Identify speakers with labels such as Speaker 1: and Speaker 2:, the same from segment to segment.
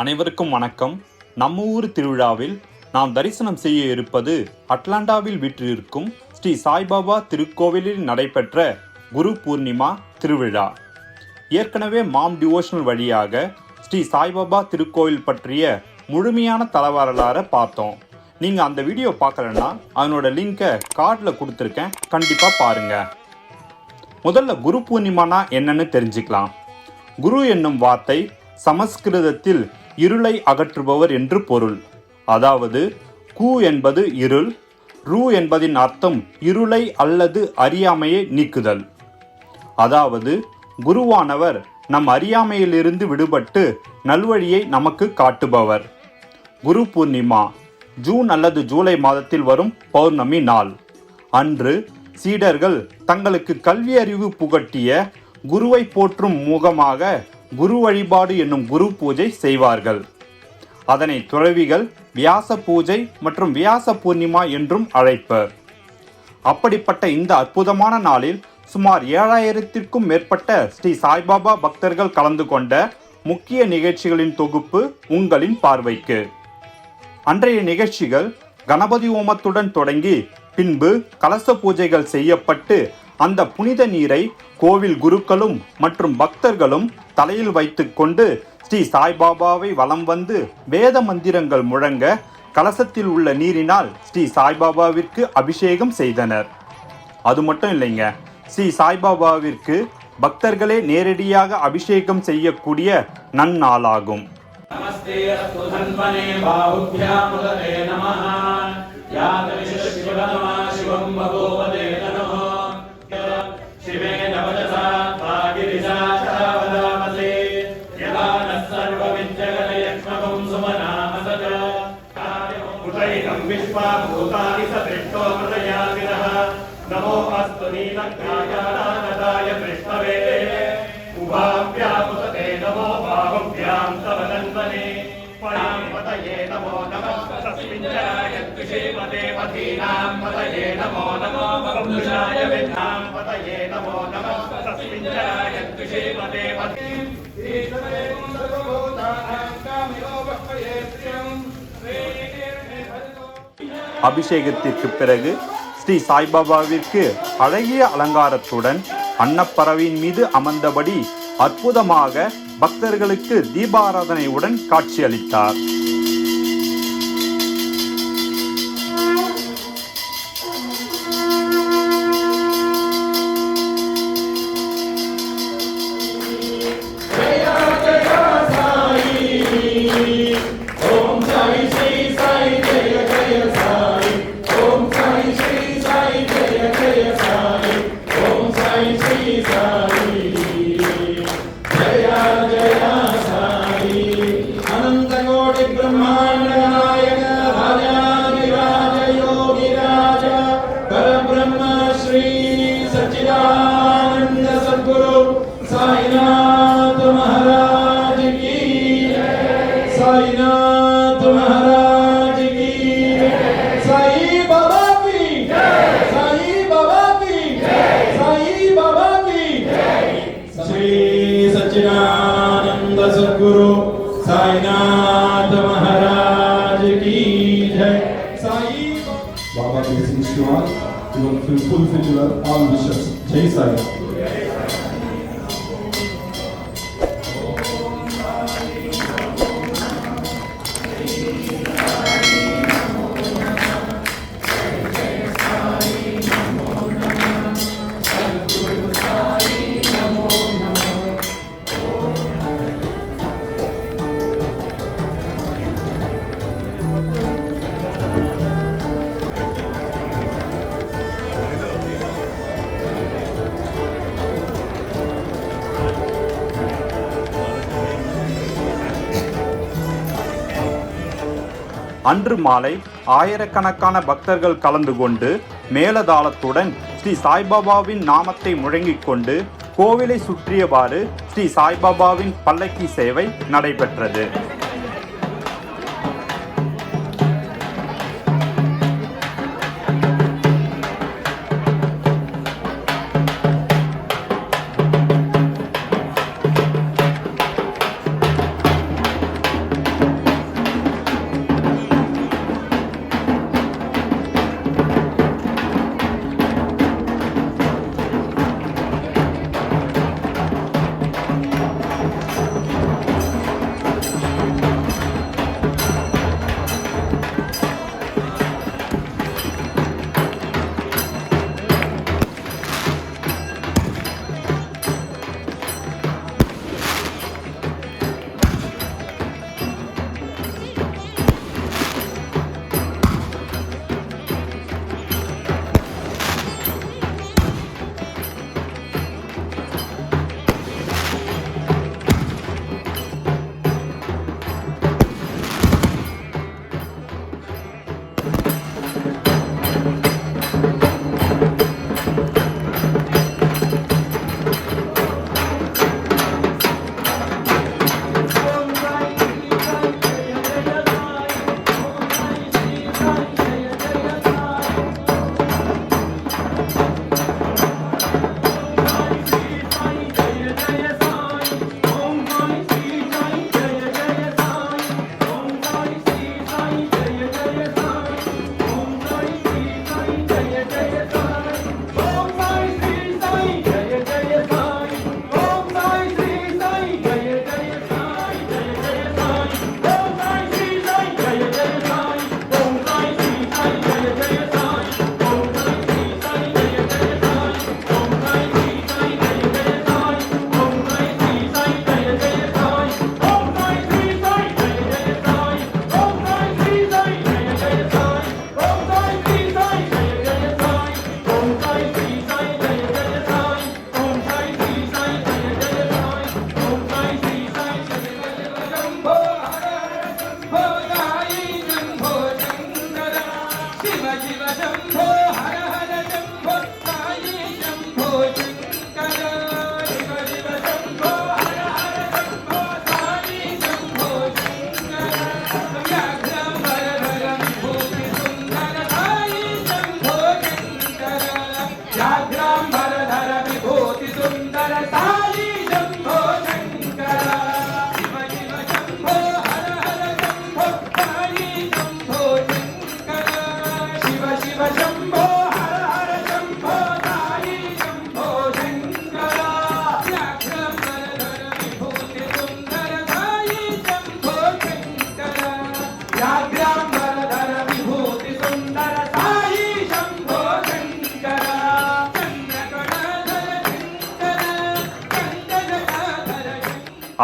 Speaker 1: அனைவருக்கும் வணக்கம். நம்ம ஊர் திருவிழாவில் நாம் தரிசனம் செய்ய இருப்பது அட்லாண்டாவில் வீற்றிருக்கும் ஸ்ரீ சாய்பாபா திருக்கோவிலில் நடைபெற்ற குரு பூர்ணிமா திருவிழா. ஏற்கனவே மாம் டிவோஷனல் வழியாக ஸ்ரீ சாய்பாபா திருக்கோவில் பற்றிய முழுமையான தலவரலாறை பார்த்தோம். நீங்கள் அந்த வீடியோ பார்க்கலன்னா அதனோட லிங்கை கார்டில் கொடுத்துருக்கேன். கண்டிப்பாக பாருங்கள் முதல்ல குரு பூர்ணிமானா என்னன்னு தெரிஞ்சுக்கலாம். குரு என்னும் வார்த்தை சமஸ்கிருதத்தில் இருளை அகற்றுபவர் என்று பொருள். அதாவது கு என்பது இருள் ரூ என்பதின் அர்த்தம் இருளை அல்லது அறியாமையை நீக்குதல். அதாவது குருவானவர் நம் அறியாமையிலிருந்து விடுபட்டு நல்வழியை நமக்கு காட்டுபவர். குரு பூர்ணிமா ஜூன் அல்லது ஜூலை மாதத்தில் வரும் பௌர்ணமி நாள். அன்று சீடர்கள் தங்களுக்கு கல்வி அறிவு புகட்டிய குருவை போற்றும் முகமாக குரு வழிபாடு என்னும் குரு பூஜை செய்வார்கள். அதனை துறவிகள் வியாச பூஜை மற்றும் வியாச பூர்ணிமா என்றும் அழைப்பர் அப்படிப்பட்ட இந்த அற்புதமான நாளில் சுமார் ஏழாயிரத்திற்கும் மேற்பட்ட ஸ்ரீ சாய்பாபா பக்தர்கள் கலந்து கொண்ட முக்கிய நிகழ்ச்சிகளின் தொகுப்பு உங்களின் பார்வைக்கு. அன்றைய நிகழ்ச்சிகள் கணபதி ஹோமத்துடன் தொடங்கி பின்பு கலச பூஜைகள் செய்யப்பட்டு அந்த புனித நீரை கோவில் குருக்களும் மற்றும் பக்தர்களும் தலையில் வைத்துக்கொண்டு ஸ்ரீ சாய்பாபாவை வலம் வந்து வேத மந்திரங்கள் முழங்க கலசத்தில் உள்ள நீரினால் ஸ்ரீ சாய்பாபாவிற்கு அபிஷேகம் செய்தனர். அது மட்டும் இல்லைங்க ஸ்ரீ சாய்பாபாவிற்கு பக்தர்களே நேரடியாக அபிஷேகம் செய்யக்கூடிய நன்னாளாகும்.
Speaker 2: நமஸ்தே अस्तु नीलग्रायादानदाय विष्णवे उभाभ्यामुदते नमो बाहुभ्यां तव नन्वने परापतये नमो नमः तस्मिन् जनाय द्विषेमते पथीनां पतये नमो नमो बभुषाय विद्धां पतये नमो नमः तस्मिन् जनाय द्विषेमते पथी ईश्वरे सर्वभूतानां कामिनो बह्वये प्रियं
Speaker 1: அபிஷேகத்திற்கு பிறகு ஸ்ரீ சாய்பாபாவிற்கு அழகிய அலங்காரத்துடன் அன்னப்பறவையின் மீது அமர்ந்தபடி அற்புதமாக பக்தர்களுக்கு தீபாராதனையுடன் காட்சியளித்தார்.
Speaker 3: We want to fulfill your ambitions. Chase
Speaker 1: அன்று மாலை ஆயிரக்கணக்கான பக்தர்கள் கலந்து கொண்டு மேலதாளத்துடன் ஸ்ரீ சாய்பாபாவின் நாமத்தை முழங்கிக் கொண்டு கோவிலை சுற்றியவாறு ஸ்ரீ சாய்பாபாவின் பல்லக்கி சேவை நடைபெற்றது.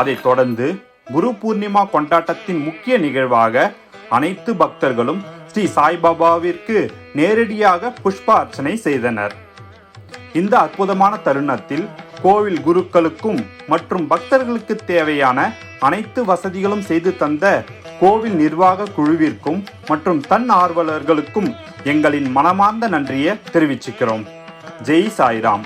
Speaker 1: அதைத் தொடர்ந்து குரு பூர்ணிமா கொண்டாட்டத்தின் முக்கிய நிகழ்வாக அனைத்து பக்தர்களும் ஸ்ரீ சாய்பாபாவிற்கு நேரடியாக புஷ்ப அர்ச்சனை செய்தனர். இந்த அற்புதமான தருணத்தில் கோவில் குருக்களுக்கும் மற்றும் பக்தர்களுக்கு தேவையான அனைத்து வசதிகளும் செய்து தந்த கோவில் நிர்வாக குழுவிற்கும் மற்றும் தன் ஆர்வலர்களுக்கும் எங்களின் மனமார்ந்த நன்றியை தெரிவிச்சுக்கிறோம். ஜெய் சாய்ராம்.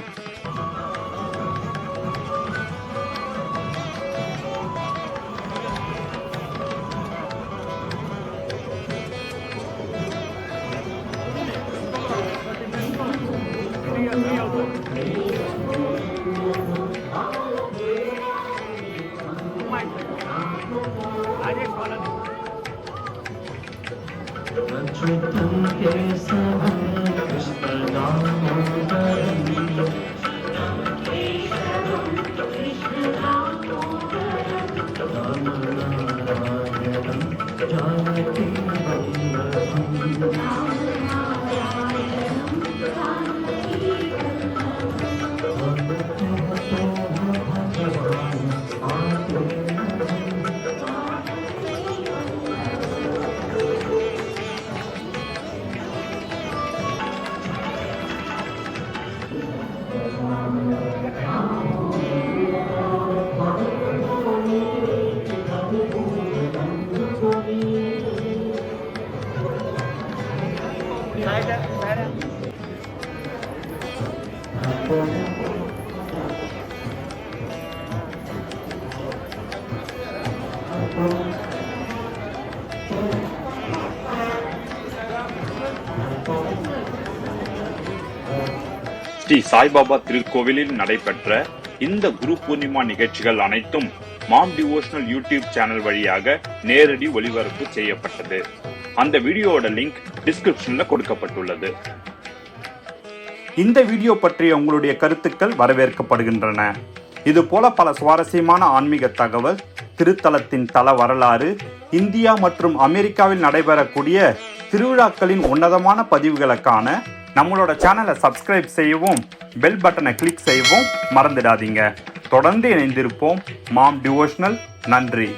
Speaker 1: ஸ்ரீ சாய்பாபா திருக்கோவிலில் நடைபெற்ற இந்த குரு பூர்ணிமா நிகழ்ச்சிகள் அனைத்தும் மாம் டிவோஷனல் யூடியூப் சேனல் வழியாக நேரடி ஒளிபரப்பு செய்யப்பட்டது. அந்த வீடியோவோட லிங்க் டிஸ்கிரிப்ஷன்ல கொடுக்கப்பட்டுள்ளது. இந்த வீடியோ பற்றிய உங்களுடைய கருத்துக்கள் வரவேற்கப்படுகின்றன. இது போல பல சுவாரஸ்யமான ஆன்மீக தகவல் திருத்தலத்தின் தல வரலாறு இந்தியா மற்றும் அமெரிக்காவில் நடைபெறக்கூடிய திருவிழாக்களின் உன்னதமான பதிவுகளை காண நம்மளோட சேனலை சப்ஸ்கிரைப் செய்யவும் பெல் பட்டனை கிளிக் செய்யவும் மறந்துடாதீங்க. தொடர்ந்து இணைந்திருப்போம். Mom devotional. நன்றி.